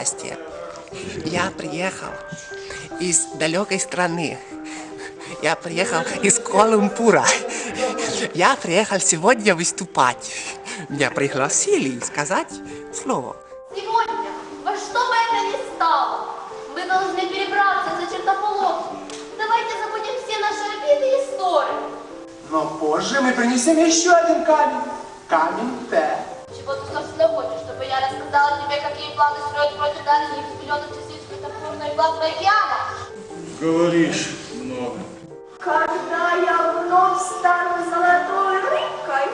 счастье. Я приехал из далекой страны. Я приехал из Колумпура. Я приехал сегодня выступать. Меня пригласили сказать слово. Сегодня, во что бы это ни стало, мы должны перебраться за чертополох. Давайте забудем все наши обиды и ссоры. Но позже мы принесем еще один камень. Камень Т. Чего планы строят против дальних миллионов частиц светофорной плазмы океана? Говоришь много. Когда я вновь стану золотой рыбкой,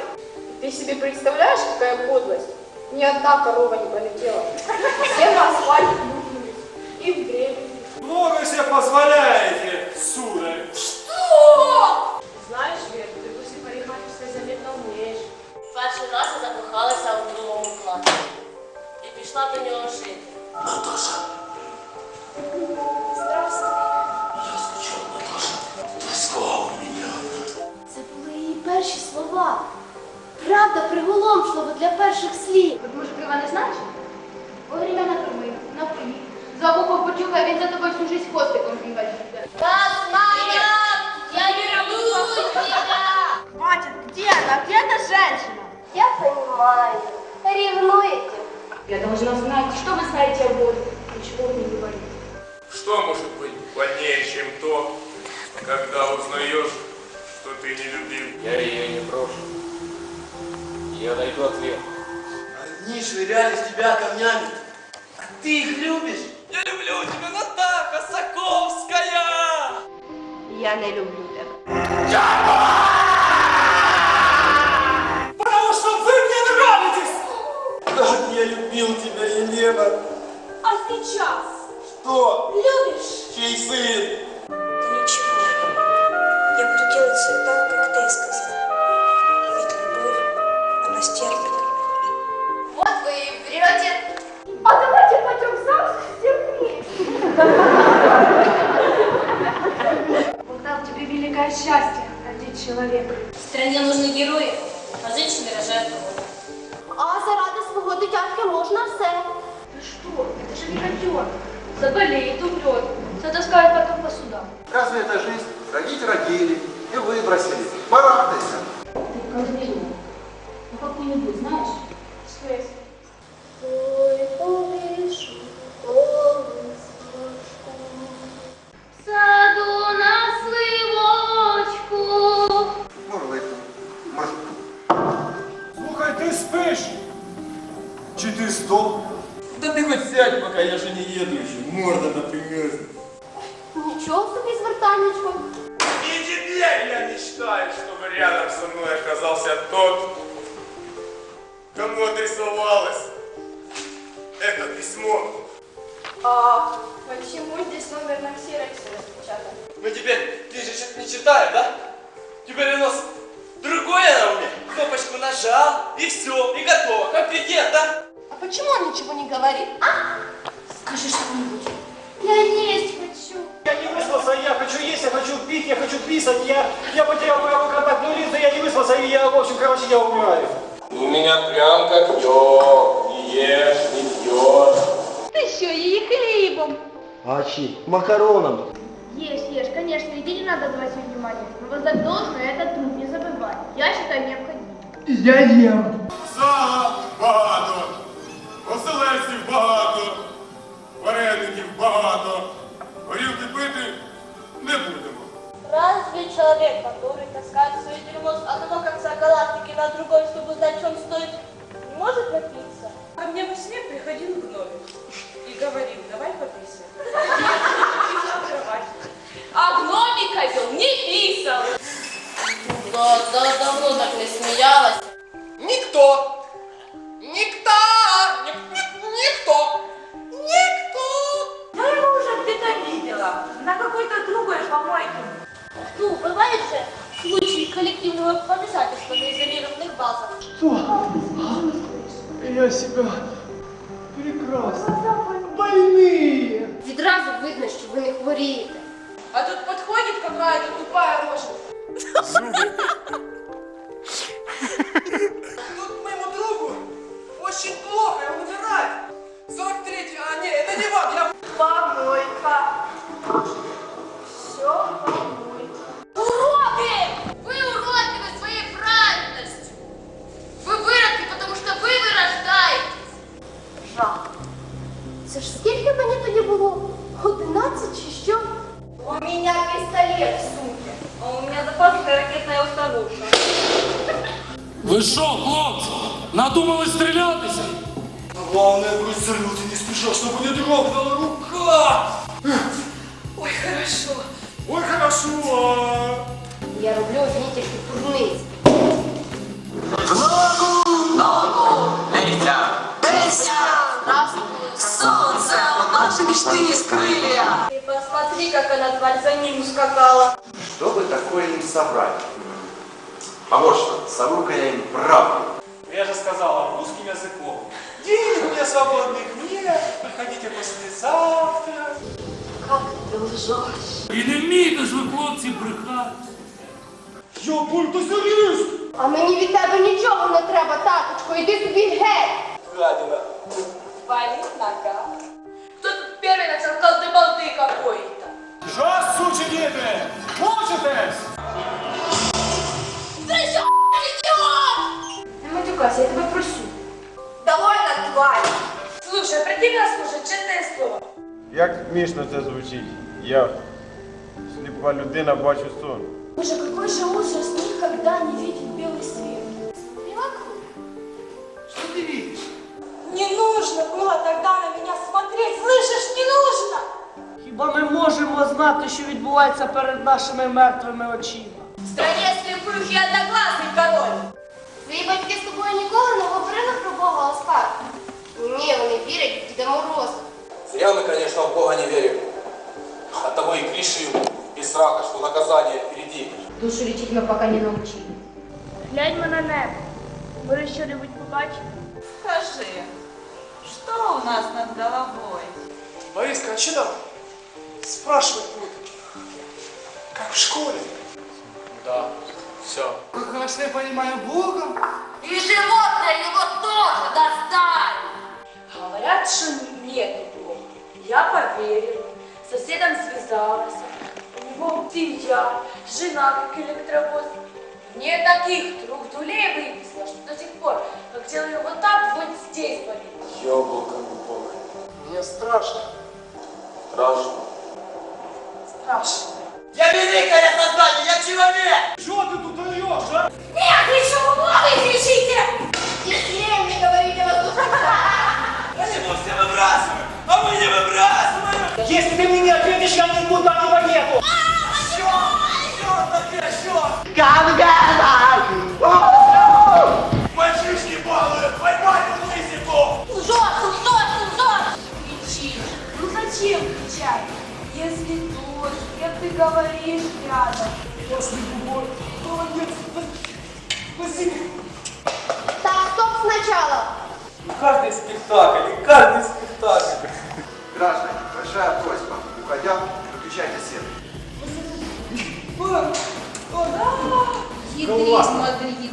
Ты себе представляешь, какая подлость? Ни одна корова не полетела. Все на асфальт. И в древе. Много себе позволяете, сударь. перші слова. Правда, приголомшливо для перших слів. От може крива не знаєш? Во время накорми, напий. За вухо почухай, він за тобою всю жизнь хвостиком бігати буде. Тасмания, я верну тебя! хватит, где она? Где эта женщина? Я понимаю. Ревнуете. Я должна знать, что вы знаете о Боге. Ничего мне не говорите. Что может быть больнее, чем то, когда узнаешь, что ты не любим? Я ее не брошу. Я найду ответ. Они швыряли в тебя камнями. А ты их любишь? Я люблю тебя, Натаха Соколская! Я не люблю тебе. Потому что вы мне нравитесь! Как я любил тебя, Елена! А сейчас? Что? Любишь? Чей сын? Ничего. Делать все так, как ты сказал. Ведь любовь, она стерпит. Вот вы и врете. А давайте пойдем замуж все вместе. Богдан, тебе великое счастье родить человека. В стране нужны герої, а женщины рожают кого А заради свого дитятки можна все. Ты что? Это же не котенок. Заболеет, умрет. Затаскают потом по судам. Разве это жизнь? Родить родили и выбросили. Порадуйся. Ты колдунья. Ну какую-нибудь знаешь? Ти спиш? Чи ти здох? Да ты хоть сядь, пока я же не еду еще. Морда например. Теперь я мечтаю, чтобы рядом со мной оказался тот, кому адресовалось это письмо. А почему здесь номер на ксероксе распечатан? Ну теперь ты же что-то не читаешь, да? Теперь у нас другое на уме. Кнопочку нажал, и все, и готово. Как клиент, да? А почему он ничего не говорит? А? Скажи что-нибудь. Я есть. Я не выспался, я хочу есть, я хочу пить, я хочу писать, я, я потерял мою контактную линзу, я не выспался, и я, в общем, короче, я умираю. У меня прям как йог. Не ешь, не пьешь. Ты что, ей хлебом? А чи? Макароном. Ешь, ешь, конечно, иди не надо давать внимание. Но воздать должное это труд, не забывай. Я считаю необходимым. Сала Сне приходил гномик и говорил, давай пописаем. А гномик козел не писал. Да, да, давно так не смеялась. Никто! Никто! Ник- ник- Никто! Никто! Я его уже где-то видела. На какой-то другой помойке. Ну, бывает же случаи коллективного помешательства на изолированных базах. Я себя прекрасно. Больные. Відразу видно, що ви не хворієте. А тут подходит какая-то тупая рожа. Тут запасная ракетная установка. Ви що, хлопці? Надумали стрілятися? Главное, брось салют и не спеша, чтобы не дрогнула рука. Ой, хорошо. Ой, хорошо. Я роблю одні тільки турниці. Солнце, наши мечты из крылья. Ты посмотри, как она, тварь, за ним ускакала. Чтобы такое им собрать? Помощник, совру-ка я им правду. Я же сказала, русским языком. День у меня свободных нет, приходите послезавтра. Как ти лжеш? І не вмієте ж ви, хлопці, брехати. Я бунтасерист! А мені від тебе нічого не треба, таточко, іди собі геть! Гадина. Вали нога. Не матюкайся, я тебя прошу. Довольно, тварь. Слушай, противно слушать, честное слово. Як смішно це звучить. Я сліпа людина бачу сон. Боже, какой же ужас, никогда не видеть белый свет. Смотри вокруг. Что ты видишь? Не нужно было тогда на меня смотреть, слышишь, не нужно! Хіба ми можемо знати, що відбувається перед нашими мертвими очима? В стране слепых и одноглазый король. Твої батьки з тобою ніколи не говорили про Бога Оскар? Ні, вони вірять в Діда Мороза. Зря мы, конечно, в Бога не верим. Оттого и грешим без страха, что наказание впереди. Душу лечить мы пока не научили. Гляньмо на небо. Може, що-небудь побачимо? Скажи, что у нас над головой? Бориска, а что там? Спрашивать будут. Как в школе. Да, все. Как хорошо я понимаю Бога. І животне його теж достань! Говорят, что нет Бога. Я поверила, с соседом связалась. У него семья, жена как электровоз. Мне таких трех дулей выписала, что до сих пор, как делаю вот так, вот здесь болит. Яблоком Бог. Мне страшно. Страшно. Страшно. Я великое создание, я человек! Що ти начало. И каждый спектакль, и каждый спектакль. Граждане, большая просьба, уходя, выключайте свет. Хитрит, смотри,